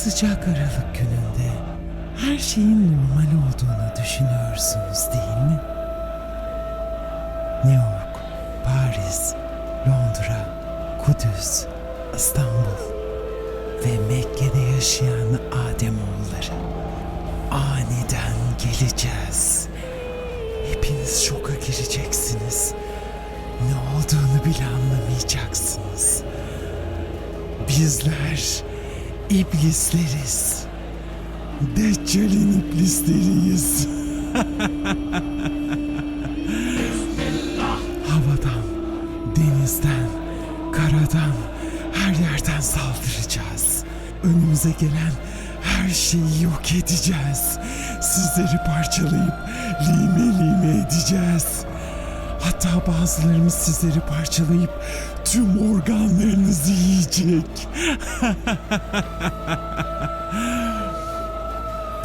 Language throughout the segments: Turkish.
sıcak Aralık gününde her şeyin normal olduğunu düşünüyorsunuz değil mi? New York, Paris, Londra, Kudüs, İstanbul ve Mekke'de yaşayan Ademoğulları. Aniden geleceğiz. Hepiniz şoka gireceksiniz. Ne olduğunu bile anlamayacaksınız. Bizler iblisleriz. Deccal'in iblisleriyiz. Havadan, denizden, karadan, her yerden saldıracağız. Önümüze gelen her şeyi yok edeceğiz. Sizleri parçalayıp lime lime edeceğiz. Hatta bazılarımız sizleri parçalayıp tüm organlarınızı yiyecek.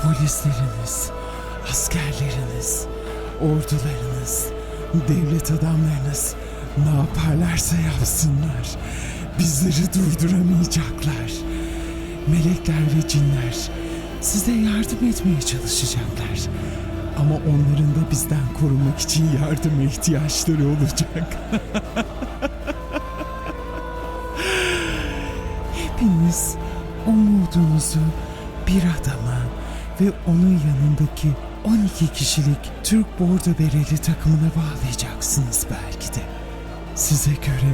Polisleriniz, askerleriniz, ordularınız, devlet adamlarınız ne yaparlarsa yapsınlar. Bizleri durduramayacaklar. Melekler ve cinler size yardım etmeye çalışacaklar. Ama onların da bizden korunmak için yardıma ihtiyaçları olacak. Hepiniz umudunuzu bir adama ve onun yanındaki 12 kişilik Türk Bordo Bereli takımına bağlayacaksınız belki de. Size göre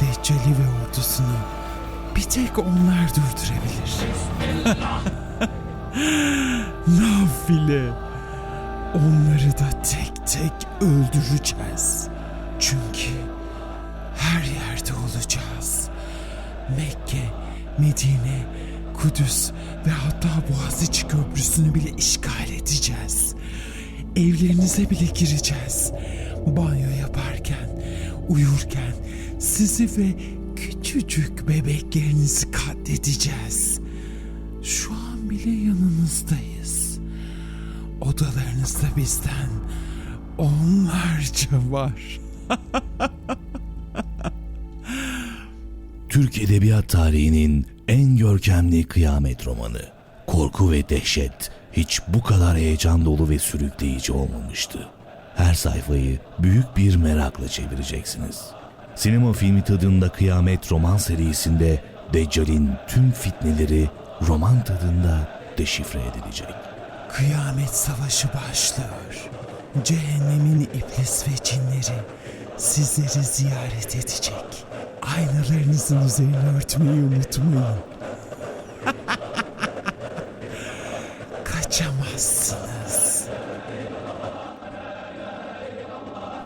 Deccali ve ordusunu bir tek onlar durdurabilir. Nafile. Onları da tek tek öldüreceğiz. Çünkü her yerde olacağız. Mekke, Medine, Kudüs ve hatta Boğaziçi Köprüsü'nü bile işgal edeceğiz. Evlerinize bile gireceğiz. Banyo yaparken, uyurken sizi ve küçücük bebeklerinizi katledeceğiz. Şu an bile yanınızdayız. Odalarınızda bizden onlarca var. Türk Edebiyat tarihinin en görkemli kıyamet romanı. Korku ve dehşet hiç bu kadar heyecan dolu ve sürükleyici olmamıştı. Her sayfayı büyük bir merakla çevireceksiniz. Sinema filmi tadında Kıyamet roman serisinde Deccal'in tüm fitneleri roman tadında deşifre edilecek. Kıyamet savaşı başlıyor. Cehennemin iblis ve cinleri sizleri ziyaret edecek. Aynalarınızın üzerini örtmeyi unutmayın. Kaçamazsınız.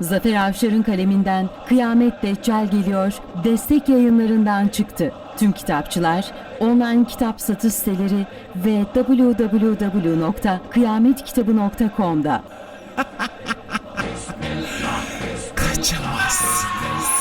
Zafer Avşar'ın kaleminden Kıyamet Deccal geliyor, destek yayınlarından çıktı. Tüm kitapçılar, online kitap satış siteleri ve www.kıyametkitabı.com'da. Kaçamazsınız.